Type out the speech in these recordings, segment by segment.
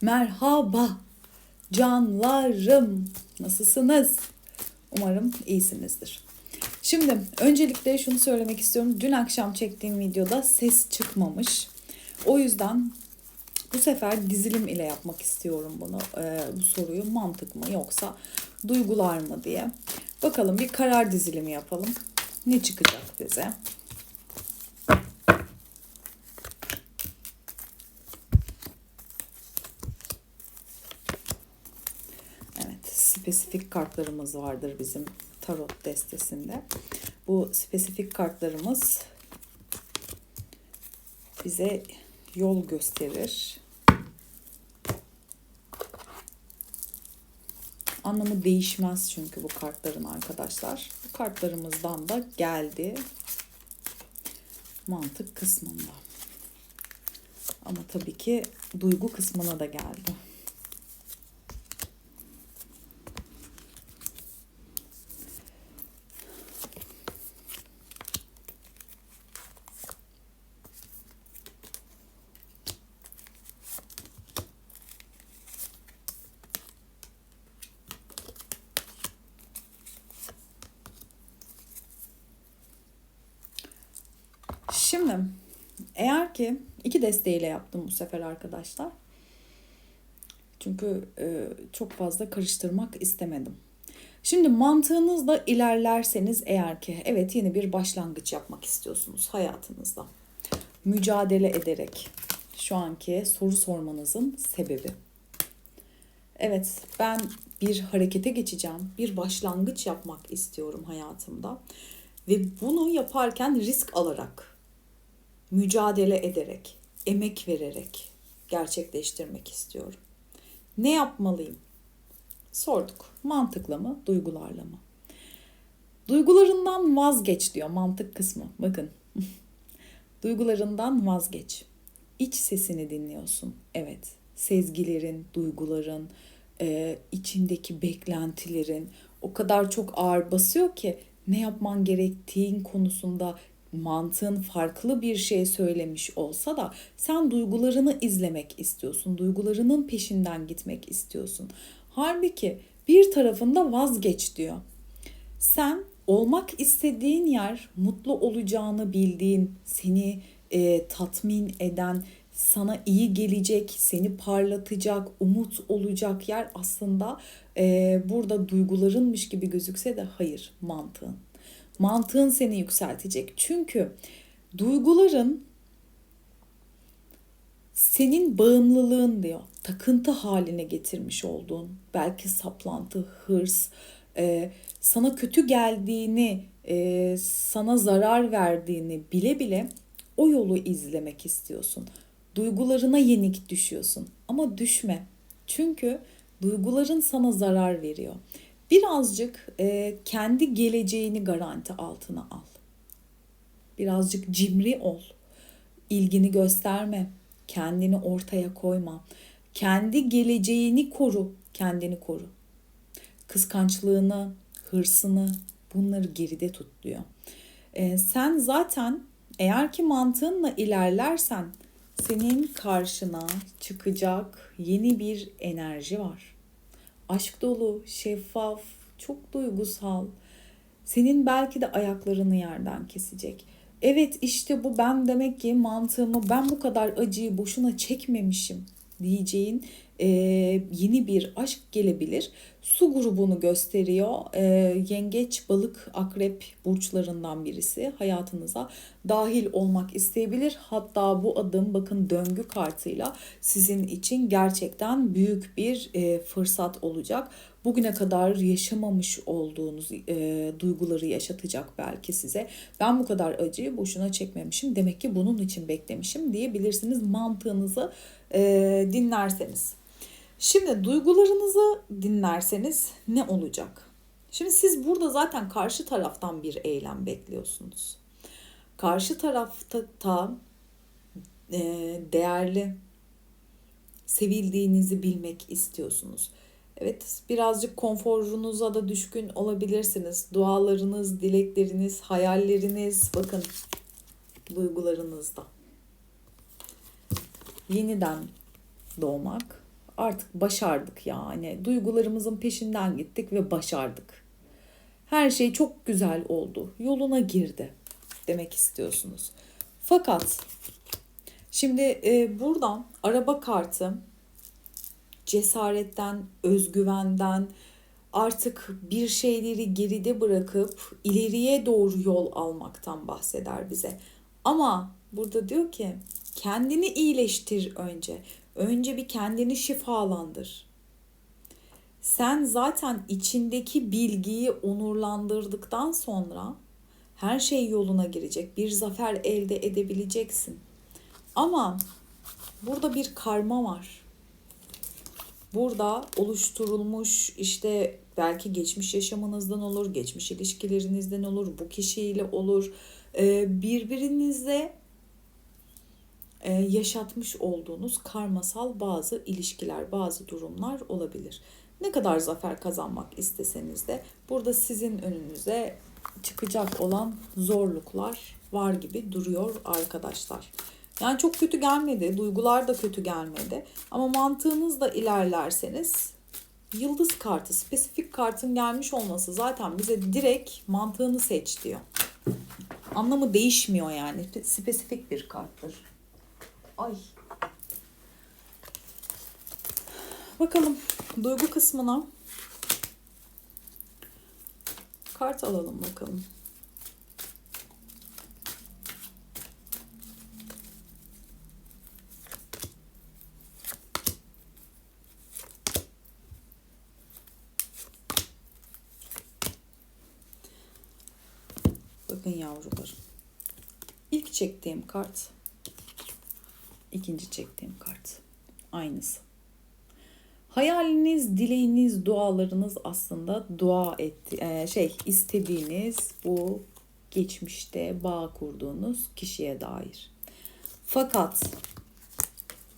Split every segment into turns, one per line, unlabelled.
Merhaba canlarım. Nasılsınız? Umarım iyisinizdir. Şimdi öncelikle şunu söylemek istiyorum. Dün akşam çektiğim videoda ses çıkmamış. O yüzden bu sefer dizilim ile yapmak istiyorum bunu. Ee, bu soruyu mantık mı yoksa duygular mı diye. Bakalım bir karar dizilimi yapalım. Ne çıkacak bize? Evet, spesifik kartlarımız vardır bizim tarot destesinde. Bu spesifik kartlarımız bize yol gösterir. Anlamı değişmez çünkü bu kartların arkadaşlar. Bu kartlarımızdan da geldi mantık kısmında. Ama tabii ki duygu kısmına da geldi. Şimdi eğer ki iki desteğiyle yaptım bu sefer arkadaşlar. Çünkü e, çok fazla karıştırmak istemedim. Şimdi mantığınızla ilerlerseniz eğer ki evet yeni bir başlangıç yapmak istiyorsunuz hayatınızda. Mücadele ederek şu anki soru sormanızın sebebi. Evet ben bir harekete geçeceğim. Bir başlangıç yapmak istiyorum hayatımda. Ve bunu yaparken risk alarak, mücadele ederek, emek vererek gerçekleştirmek istiyorum. Ne yapmalıyım? Sorduk. Mantıkla mı, duygularla mı? Duygularından vazgeç diyor mantık kısmı. Bakın. Duygularından vazgeç. İç sesini dinliyorsun. Evet. Sezgilerin, duyguların, e, içindeki beklentilerin o kadar çok ağır basıyor ki ne yapman gerektiğin konusunda mantığın farklı bir şey söylemiş olsa da sen duygularını izlemek istiyorsun. Duygularının peşinden gitmek istiyorsun. Halbuki bir tarafında vazgeç diyor. Sen olmak istediğin yer mutlu olacağını bildiğin, seni e, tatmin eden, sana iyi gelecek, seni parlatacak, umut olacak yer aslında e, burada duygularınmış gibi gözükse de hayır mantığın. Mantığın seni yükseltecek. Çünkü duyguların senin bağımlılığın diyor. Takıntı haline getirmiş olduğun, belki saplantı, hırs, e, sana kötü geldiğini, e, sana zarar verdiğini bile bile o yolu izlemek istiyorsun. Duygularına yenik düşüyorsun. Ama düşme. Çünkü duyguların sana zarar veriyor. Birazcık e, kendi geleceğini garanti altına al. Birazcık cimri ol. İlgini gösterme. Kendini ortaya koyma. Kendi geleceğini koru. Kendini koru. Kıskançlığını, hırsını bunları geride tut diyor. E, sen zaten eğer ki mantığınla ilerlersen senin karşına çıkacak yeni bir enerji var. Aşk dolu, şeffaf, çok duygusal. Senin belki de ayaklarını yerden kesecek. Evet işte bu ben demek ki mantığımı ben bu kadar acıyı boşuna çekmemişim diyeceğin e, yeni bir aşk gelebilir. Su grubunu gösteriyor. E, yengeç, balık, akrep burçlarından birisi hayatınıza dahil olmak isteyebilir. Hatta bu adım bakın döngü kartıyla sizin için gerçekten büyük bir e, fırsat olacak. Bugüne kadar yaşamamış olduğunuz e, duyguları yaşatacak belki size. Ben bu kadar acıyı boşuna çekmemişim. Demek ki bunun için beklemişim diyebilirsiniz mantığınızı e, dinlerseniz. Şimdi duygularınızı dinlerseniz ne olacak? Şimdi siz burada zaten karşı taraftan bir eylem bekliyorsunuz. Karşı tarafta ta, e, değerli, sevildiğinizi bilmek istiyorsunuz. Evet, birazcık konforunuza da düşkün olabilirsiniz. Dualarınız, dilekleriniz, hayalleriniz, bakın duygularınızda. Yeniden doğmak, Artık başardık yani. Duygularımızın peşinden gittik ve başardık. Her şey çok güzel oldu. Yoluna girdi demek istiyorsunuz. Fakat şimdi e, buradan araba kartı cesaretten, özgüvenden, artık bir şeyleri geride bırakıp ileriye doğru yol almaktan bahseder bize. Ama burada diyor ki kendini iyileştir önce. Önce bir kendini şifalandır. Sen zaten içindeki bilgiyi onurlandırdıktan sonra her şey yoluna girecek. Bir zafer elde edebileceksin. Ama burada bir karma var burada oluşturulmuş işte belki geçmiş yaşamınızdan olur, geçmiş ilişkilerinizden olur, bu kişiyle olur. Ee, birbirinizle yaşatmış olduğunuz karmasal bazı ilişkiler, bazı durumlar olabilir. Ne kadar zafer kazanmak isteseniz de burada sizin önünüze çıkacak olan zorluklar var gibi duruyor arkadaşlar. Yani çok kötü gelmedi, duygular da kötü gelmedi. Ama mantığınızla ilerlerseniz yıldız kartı, spesifik kartın gelmiş olması zaten bize direkt mantığını seç diyor. Anlamı değişmiyor yani. Spesifik bir karttır. Ay. Bakalım duygu kısmına kart alalım bakalım. Bakın yavrularım. İlk çektiğim kart, ikinci çektiğim kart. Aynısı. Hayaliniz, dileğiniz, dualarınız aslında dua etti, e, şey istediğiniz bu geçmişte bağ kurduğunuz kişiye dair. Fakat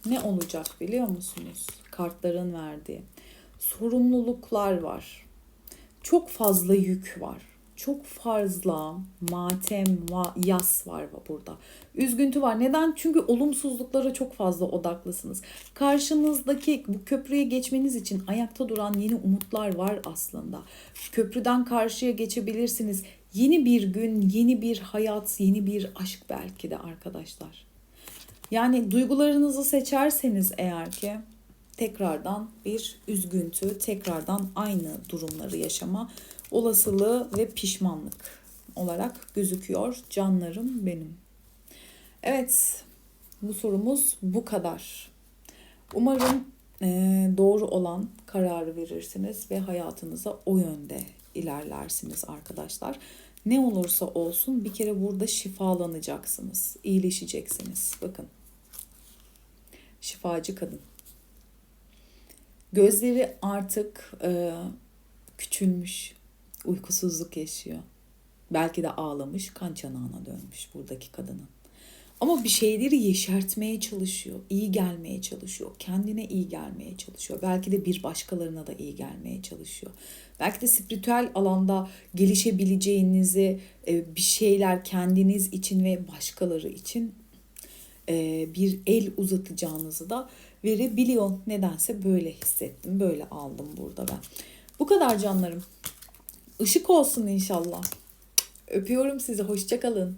ne olacak biliyor musunuz? Kartların verdiği sorumluluklar var. Çok fazla yük var çok fazla matem, va- yas var burada. Üzüntü var. Neden? Çünkü olumsuzluklara çok fazla odaklısınız. Karşınızdaki bu köprüye geçmeniz için ayakta duran yeni umutlar var aslında. Köprüden karşıya geçebilirsiniz. Yeni bir gün, yeni bir hayat, yeni bir aşk belki de arkadaşlar. Yani duygularınızı seçerseniz eğer ki tekrardan bir üzgüntü, tekrardan aynı durumları yaşama olasılığı ve pişmanlık olarak gözüküyor canlarım benim. Evet, bu sorumuz bu kadar. Umarım e, doğru olan kararı verirsiniz ve hayatınıza o yönde ilerlersiniz arkadaşlar. Ne olursa olsun bir kere burada şifalanacaksınız, iyileşeceksiniz. Bakın, şifacı kadın. Gözleri artık e, küçülmüş, uykusuzluk yaşıyor. Belki de ağlamış, kan çanağına dönmüş buradaki kadının. Ama bir şeyleri yeşertmeye çalışıyor, iyi gelmeye çalışıyor, kendine iyi gelmeye çalışıyor. Belki de bir başkalarına da iyi gelmeye çalışıyor. Belki de spiritüel alanda gelişebileceğinizi e, bir şeyler kendiniz için ve başkaları için e, bir el uzatacağınızı da verebiliyor. Nedense böyle hissettim, böyle aldım burada ben. Bu kadar canlarım. Işık olsun inşallah. Öpüyorum sizi. Hoşçakalın.